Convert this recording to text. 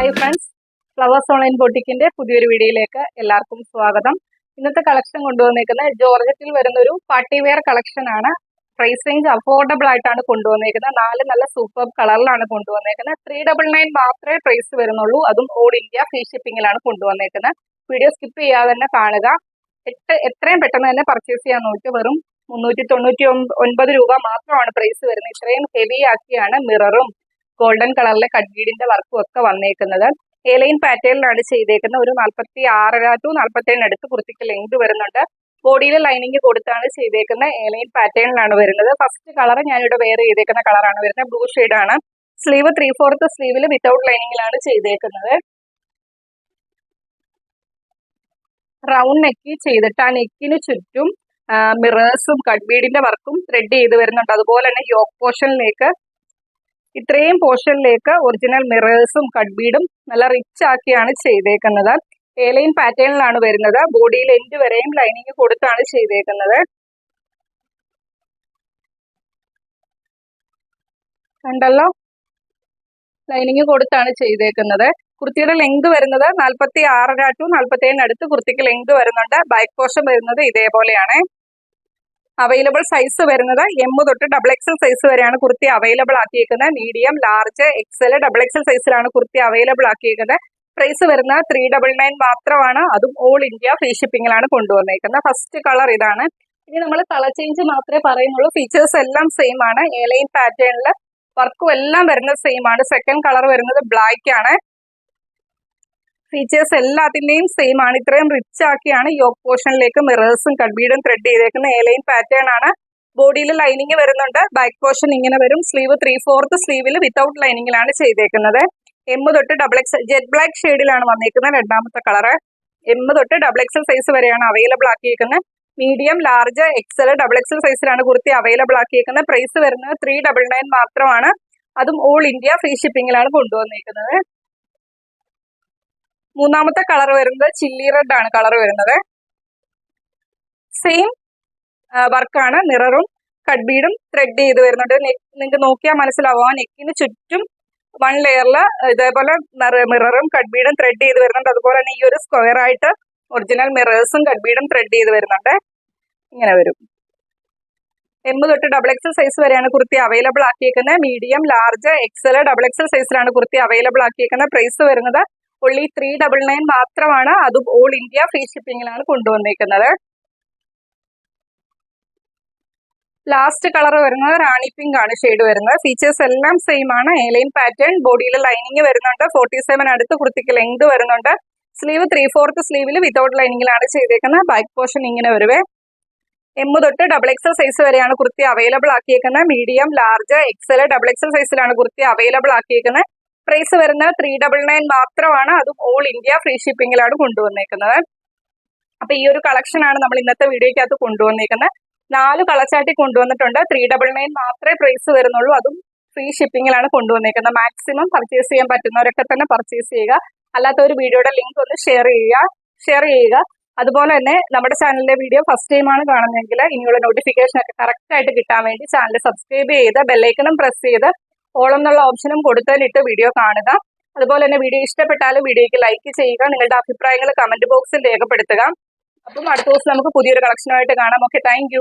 Hi friends flowers online ബോട്ടിക്കിന്റെ പുതിയൊരു വീഡിയോയിലേക്ക് എല്ലാവർക്കും സ്വാഗതം. ഇന്നത്തെ കളക്ഷൻ കൊണ്ടുവന്നേക്കുന്നത് ജോർജറ്റിൽ വരുന്ന ഒരു പാർട്ടി വെയർ കളക്ഷൻ ആണ്. പ്രൈസ് റേഞ്ച് അഫോർഡബിൾ ആയിട്ടാണ് കൊണ്ടുവന്നേക്കുന്നത്. നാല് നല്ല സൂപ്പർ കളറിലാണ് കൊണ്ടുവന്നേക്കുന്നത്. ത്രീ ഡബിൾ നയൻ മാത്രമേ പ്രൈസ് വരുന്നുള്ളൂ. അതും ഓൾ ഇന്ത്യ ഫ്രീ ഷിപ്പിംഗിലാണ് കൊണ്ടുവന്നേക്കുന്നത്. വീഡിയോ സ്കിപ്പ് ചെയ്യാതെ തന്നെ കാണുക. എട്ട് എത്രയും പെട്ടെന്ന് തന്നെ പർച്ചേസ് ചെയ്യാൻ നോക്കി വെറും മുന്നൂറ്റി തൊണ്ണൂറ്റി ഒൻപത് രൂപ മാത്രമാണ് പ്രൈസ് വരുന്നത്. ഇത്രയും ഹെവി ആക്കിയാണ് മിററും ഗോൾഡൻ കളറിലെ കഡ്ഗീഡിന്റെ വർക്കും ഒക്കെ വന്നേക്കുന്നത്. എലൈൻ പാറ്റേണിലാണ് ചെയ്തേക്കുന്നത്. ഒരു നാൽപ്പത്തി ആറര ടു നാൽപ്പത്തേഴിന് അടുത്ത് കുർത്തിക്ക് ലെങ്ത് വരുന്നുണ്ട്. ബോഡിയിൽ ലൈനിങ് കൊടുത്താണ് ചെയ്തേക്കുന്ന എലൈൻ പാറ്റേണിലാണ് വരുന്നത്. ഫസ്റ്റ് കളർ ഞാനിവിടെ വെയർ ചെയ്തേക്കുന്ന കളറാണ് വരുന്നത്. ബ്ലൂ ആണ് സ്ലീവ് ത്രീ ഫോർത്ത് സ്ലീവിൽ വിത്തൗട്ട് ലൈനിങ്ങിലാണ് ചെയ്തേക്കുന്നത്. റൗണ്ട് നെക്ക് ചെയ്തിട്ട് ആ നെക്കിന് ചുറ്റും മിറേഴ്സും കഡ്ബീഡിന്റെ വർക്കും ത്രെഡ് ചെയ്ത് വരുന്നുണ്ട്. അതുപോലെ തന്നെ യോക്ക് പോർഷനിലേക്ക് ഇത്രയും പോർഷനിലേക്ക് ഒറിജിനൽ മിറേഴ്സും കഡ്ബീഡും നല്ല റിച്ച് ആക്കിയാണ് ചെയ്തേക്കുന്നത്. ഏലൈൻ പാറ്റേണിലാണ് വരുന്നത്. ബോഡിയിൽ എൻഡ് വരെയും ലൈനിങ് കൊടുത്താണ് ചെയ്തേക്കുന്നത്. കണ്ടല്ലോ? ലൈനിങ് കൊടുത്താണ് ചെയ്തേക്കുന്നത്. കുർത്തിയുടെ ലെങ്ത് വരുന്നത് നാൽപ്പത്തി ആറര ടു നാൽപ്പത്തി ഏഴിനടുത്ത് കുർത്തിക്ക് ലെങ്ത് വരുന്നുണ്ട്. ബൈക്ക് പോർഷൻ വരുന്നത് ഇതേപോലെയാണ്. അവൈലബിൾ സൈസ് വരുന്നത് എം തൊട്ട് ഡബിൾ എക്സൽ സൈസ് വരെയാണ് kurti available ആക്കിയിരിക്കുന്നത് medium large XL double XL സൈസിലാണ് കുർത്തി അവൈലബിൾ ആക്കിയിരിക്കുന്നത് പ്രൈസ് വരുന്നത് ത്രീ ഡബിൾ നയൻ മാത്രമാണ്. അതും ഓൾ ഇന്ത്യ ഫ്രീ ഷിപ്പിംഗിലാണ് കൊണ്ടുവന്നേക്കുന്നത്. ഫസ്റ്റ് കളർ ഇതാണ്. ഇനി നമ്മൾ കളർ ചേഞ്ച് മാത്രമേ പറയുന്നുള്ളൂ. ഫീച്ചേഴ്സ് എല്ലാം സെയിം ആണ്. എലൈൻ പാറ്റേണിൽ വർക്കും എല്ലാം വരുന്നത് സെയിം ആണ്. സെക്കൻഡ് കളർ വരുന്നത് ബ്ലാക്ക് ആണ്. ഫീച്ചേഴ്സ് എല്ലാത്തിന്റെയും സെയിം ആണ്. ഇത്രയും റിച്ച് ആക്കിയാണ് യോക്ക് പോർഷനിലേക്ക് മിറേഴ്സും കഡ്ബീഡും ത്രെഡ് ചെയ്തേക്കുന്ന എലൈൻ പാറ്റേൺ ആണ്. ബോഡിയിൽ ലൈനിങ് വരുന്നുണ്ട്. ബാക്ക് പോർഷൻ ഇങ്ങനെ വരും. സ്ലീവ് ത്രീ ഫോർത്ത് സ്ലീവിൽ വിത്തൗട്ട് ലൈനിങ്ങിലാണ് ചെയ്തേക്കുന്നത്. എം തൊട്ട് ഡബിൾ എക്സ് ജെറ്റ് ബ്ലാക്ക് ഷെയ്ഡിലാണ് വന്നേക്കുന്നത് രണ്ടാമത്തെ കളറ് എം തൊട്ട് ഡബിൾ എക്സൽ സൈസ് വരെയാണ് available ആക്കിയിരിക്കുന്നത് medium large XL double XL സൈസിലാണ് കുർത്തി അവൈലബിൾ ആക്കിയിരിക്കുന്നത് പ്രൈസ് വരുന്നത് ത്രീ ഡബിൾ നയൻ മാത്രമാണ്. അതും ഓൾ ഇന്ത്യ ഫ്രീ ഷിപ്പിംഗിലാണ് കൊണ്ടുവന്നിരിക്കുന്നത് മൂന്നാമത്തെ കളർ വരുന്നത് ചില്ലി റെഡ് ആണ് കളർ വരുന്നത്. സെയിം വർക്കാണ് മിററും കഡ്ബീഡും ത്രെഡ് ചെയ്ത് വരുന്നുണ്ട്. നിങ്ങൾക്ക് നോക്കിയാൽ മനസ്സിലാവും. ആ നെക്കിന് ചുറ്റും വൺ ലെയറിൽ ഇതേപോലെ മിററും കഡ്ബീഡും ത്രെഡ് ചെയ്ത് വരുന്നുണ്ട്. അതുപോലെ തന്നെ ഈ ഒരു സ്ക്വയർ ആയിട്ട് ഒറിജിനൽ മിറേഴ്സും കഡ്ബീഡും ത്രെഡ് ചെയ്ത് വരുന്നുണ്ട്. ഇങ്ങനെ വരും. എം തൊട്ട് ഡബിൾ എക്സൽ സൈസ് വരെയാണ് kurti available ആക്കിയേക്കുന്നത്. Medium large XL double XL സൈസിലാണ് കുർത്തി അവൈലബിൾ ആക്കിയേക്കുന്നത്. പ്രൈസ് വരുന്നത് ഒള്ളി ത്രീ ഡബിൾ നയൻ മാത്രമാണ് അതും ഓൾ ഇന്ത്യ ഫ്രീ ഷിപ്പിങ്ങിലാണ് കൊണ്ടുവന്നേക്കുന്നത്. ലാസ്റ്റ് കളർ വരുന്നത് റാണി പിങ്ക് ആണ് ഷെയ്ഡ് വരുന്നത്. ഫീച്ചേഴ്സ് എല്ലാം സെയിം ആണ്. എലൈൻ പാറ്റേൺ ബോഡിയിൽ ലൈനിങ് വരുന്നുണ്ട്. ഫോർട്ടി സെവൻ അടുത്ത് കുർത്തിക്ക് ലെങ്ത് വരുന്നുണ്ട്. സ്ലീവ് ത്രീ ഫോർത്ത് സ്ലീവിൽ വിതൗട്ട് ലൈനിങ്ങിലാണ് ചെയ്തേക്കുന്നത്. ബാക്ക് പോർഷൻ ഇങ്ങനെ വരുവേ. എം തൊട്ട് ഡബിൾ എക്സൽ സൈസ് വരെയാണ് kurti available ആക്കിയേക്കുന്നത്. Medium large XL double XL സൈസിലാണ് കുർത്തി അവൈലബിൾ ആക്കിയേക്കുന്നത്. പ്രൈസ് വരുന്ന ത്രീ ഡബിൾ നയൻ മാത്രമാണ്. അതും ഓൾ ഇന്ത്യ ഫ്രീ ഷിപ്പിംഗിലാണ് കൊണ്ടുവന്നേക്കുന്നത്. അപ്പൊ ഈ ഒരു കളക്ഷൻ ആണ് നമ്മൾ ഇന്നത്തെ വീഡിയോയ്ക്കകത്ത് കൊണ്ടുവന്നേക്കുന്നത്. നാല് കളച്ചാട്ടി കൊണ്ടുവന്നിട്ടുണ്ട്. ത്രീ ഡബിൾ നയൻ മാത്രമേ പ്രൈസ് വരുന്നുള്ളൂ. അതും ഫ്രീ ഷിപ്പിംഗിലാണ് കൊണ്ടുവന്നേക്കുന്നത്. മാക്സിമം പർച്ചേസ് ചെയ്യാൻ പറ്റുന്നവരൊക്കെ തന്നെ പർച്ചേസ് ചെയ്യുക. അല്ലാത്ത ഒരു വീഡിയോയുടെ ലിങ്ക് ഒന്ന് ഷെയർ ചെയ്യുക. ഷെയർ ചെയ്യുക. അതുപോലെ തന്നെ നമ്മുടെ ചാനലിലെ വീഡിയോ ഫസ്റ്റ് ടൈം ആണ് കാണുന്നതെങ്കിൽ ഇനിയുള്ള നോട്ടിഫിക്കേഷൻ ഒക്കെ കറക്റ്റ് ആയിട്ട് കിട്ടാൻ വേണ്ടി ചാനൽ സബ്സ്ക്രൈബ് ചെയ്ത് ബെല്ലൈക്കണും പ്രസ് ചെയ്ത് ഓൾ എന്നുള്ള ഓപ്ഷനും കൊടുത്തതിലിട്ട് വീഡിയോ കാണുക. അതുപോലെ തന്നെ വീഡിയോ ഇഷ്ടപ്പെട്ടാലും വീഡിയോയ്ക്ക് ലൈക്ക് ചെയ്യുക. നിങ്ങളുടെ അഭിപ്രായങ്ങൾ കമന്റ് ബോക്സിൽ രേഖപ്പെടുത്തുക. അപ്പം അടുത്ത ദിവസം നമുക്ക് പുതിയൊരു കളക്ഷനുമായിട്ട് കാണാം. Okay thank